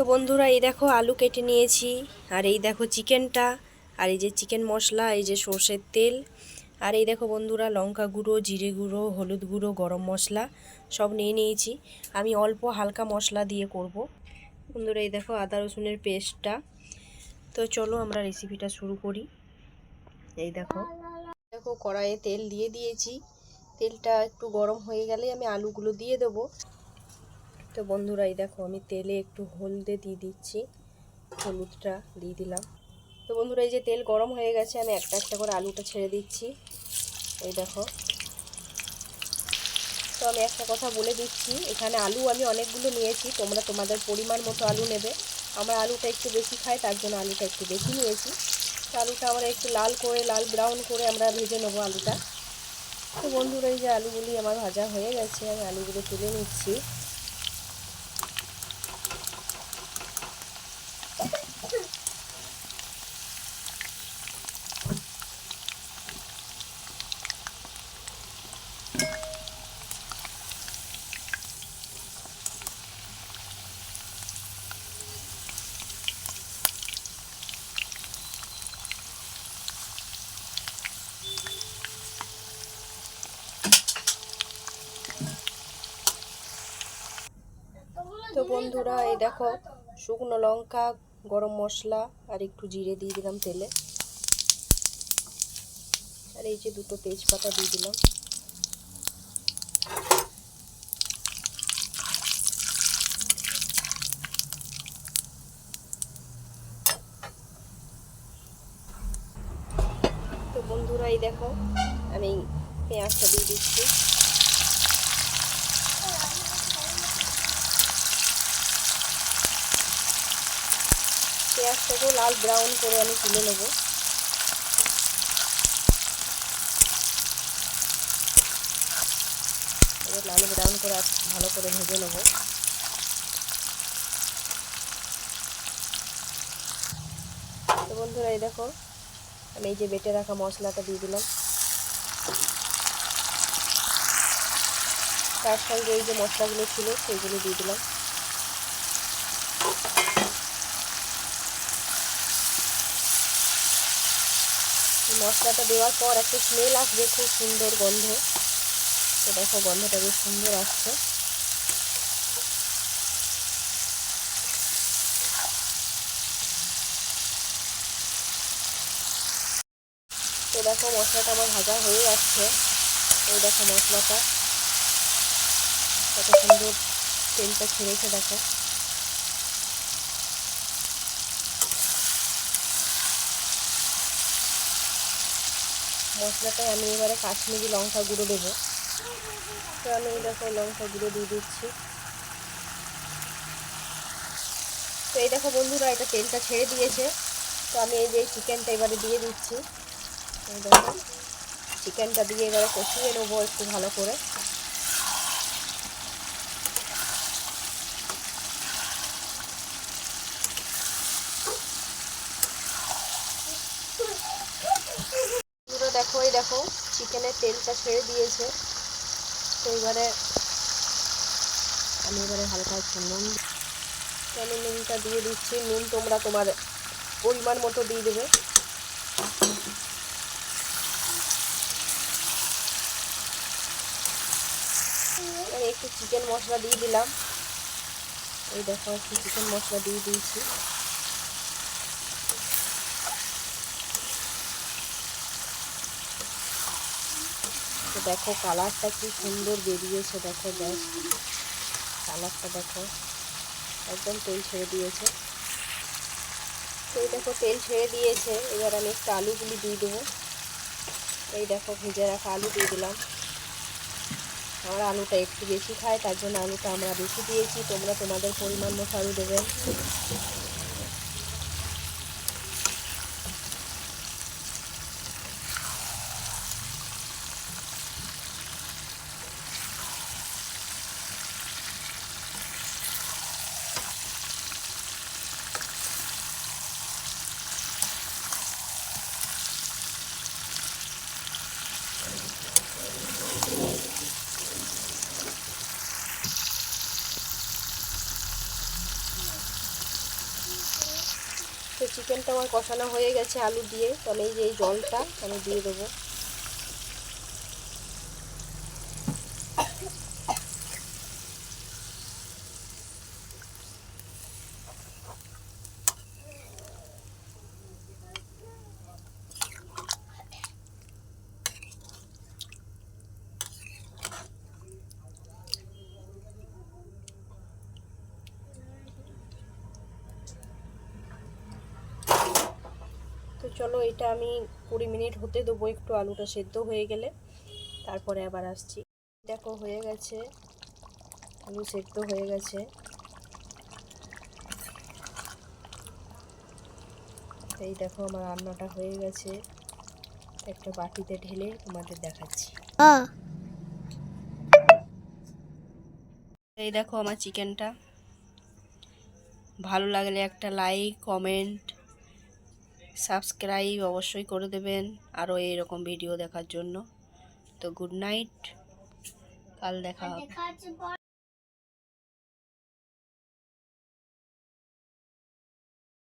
তো বন্ধুরা, এই দেখো আলু কেটে নিয়েছি, আর এই দেখো চিকেনটা, আর এই যে চিকেন মশলা, এই যে সর্ষের তেল, আর এই দেখো বন্ধুরা লঙ্কা গুঁড়ো, জিরে গুঁড়ো, হলুদ গুঁড়ো, গরম মশলা সব নিয়ে নিয়েছি। আমি অল্প হালকা মশলা দিয়ে করব। বন্ধুরা, এই দেখো আদা রসুনের পেস্টটা। তো চলো আমরা রেসিপিটা শুরু করি। এই দেখো দেখো কড়াইয়ে তেল দিয়ে দিয়েছি। তেলটা একটু গরম হয়ে গেলে আমি আলুগুলো দিয়ে দেবো। তো বন্ধুরা, এই দেখো, আমি তেলে একটু হলদে দিয়ে দিচ্ছি। হলুদটা দিয়ে দিলাম। তো বন্ধুরা, এই যে তেল গরম হয়ে গেছে, আমি একটা একটা করে আলুটা ছেড়ে দিচ্ছি। এই দেখো। তো আমি একটা কথা বলে দিচ্ছি, এখানে আলু আমি অনেকগুলো নিয়েছি, তোমরা তোমাদের পরিমাণ মতো আলু নেবে। আমার আলুটা একটু বেশি খাই, তার জন্য আলুটা একটু বেশি নিয়েছি। তো আলুটা আমরা একটু লাল করে, লাল ব্রাউন করে আমরা ভেজে নেব আলুটা। তো বন্ধুরা, এই যে আলুগুলি আমার ভাজা হয়ে গেছে, আমি আলুগুলো তুলে নিচ্ছি। বন্ধুরা, এই দেখো, শুকনো লঙ্কা, গরম মশলা আর একটু জিরে দিয়ে দিলাম তেলে। আর এই যে দুটো তেজপাতা দিয়ে দিলাম। তো বন্ধুরা, এই দেখো, আমি পেঁয়াজটা দিয়ে দিচ্ছি। পেঁয়াজটাকেও লাল ব্রাউন করে আমি তুলে নেব। লাল ব্রাউন করে ভালো করে ভেজে নেব। তো বন্ধুরা, এই দেখো, আমি এই যে বেটে রাখা মশলাটা দিয়ে দিলাম। তার সঙ্গে এই যে মশলাগুলো ছিল, সেইগুলো দিয়ে দিলাম। মশলাটা দেওয়ার পর একটা স্মেল আসবে, খুব সুন্দর গন্ধ। তো দেখো, গন্ধটা বেশ সুন্দর আসছে। তো দেখো, মশলাটা আমার ভাজা হয়ে যাচ্ছে ওই দেখো মশলাটা। কত সুন্দর তেলটা ছেড়েছে, দেখো। মশলাটায় আমি এবারে কাশ্মীরি লঙ্কা গুঁড়ো দেবো। তো আমি দেখো লঙ্কা গুঁড়ো দিয়ে দিচ্ছি। তো এই দেখো বন্ধুরা, এটা তেলটা ছেড়ে দিয়েছে। তো আমি এই যে চিকেনটা এবারে দিয়ে দিচ্ছি। চিকেনটা দিয়ে এবারে কষিয়ে নেব একটু ভালো করে। দেখো চিকেনের তেলটা ছেড়ে দিয়েছে। তো এবারে আমি এবারে হালকা একটু নুন আমি নুনটা দিয়ে দিচ্ছি। নুন তোমরা তোমার পরিমাণ মতো দিয়ে দেবে। একটু চিকেন মশলা দিয়ে দিলাম। এই দেখো, একটু চিকেন মশলা দিয়ে দিয়েছি। তো দেখো কালারটা কি সুন্দর বেরিয়েছে, দেখো ব্যাস কালারটা দেখো, একদম তেল ছেড়ে দিয়েছে। তো দেখো, তেল ছেড়ে দিয়েছে। এবার আমি একটু আলুগুলি দিয়ে দেবো। এই দেখো, ভেজে রাখা আলু দিয়ে দিলাম। আমরা আলুটা একটু বেশি খাই তার জন্য আলুটা আমরা বেশি দিয়েছি। তোমরা তোমাদের পরিমাণ মতো আলু দেবে। চিকেনটা আমার কষানো হয়ে গেছে আলু দিয়ে। তাহলে এই যে জলটা আমি দিয়ে দেবো। চলো এটা আমি কুড়ি মিনিট হতে দেবো একটু আলুটা সেদ্ধ হয়ে গেলে। তারপরে আবার আসছি। দেখো হয়ে গেছে। আলু সেদ্ধ হয়ে গেছে। এই দেখো আমার রান্নাটা হয়ে গেছে। একটা বাটিতে ঢেলে তোমাদের দেখাচ্ছি। এই দেখো আমার চিকেনটা। ভালো লাগলে একটা লাইক কমেন্ট সাবস্ক্রাইব অবশ্যই করে দেবেন আরও এইরকম ভিডিও দেখার জন্য। তো গুড নাইট কাল দেখা হবে।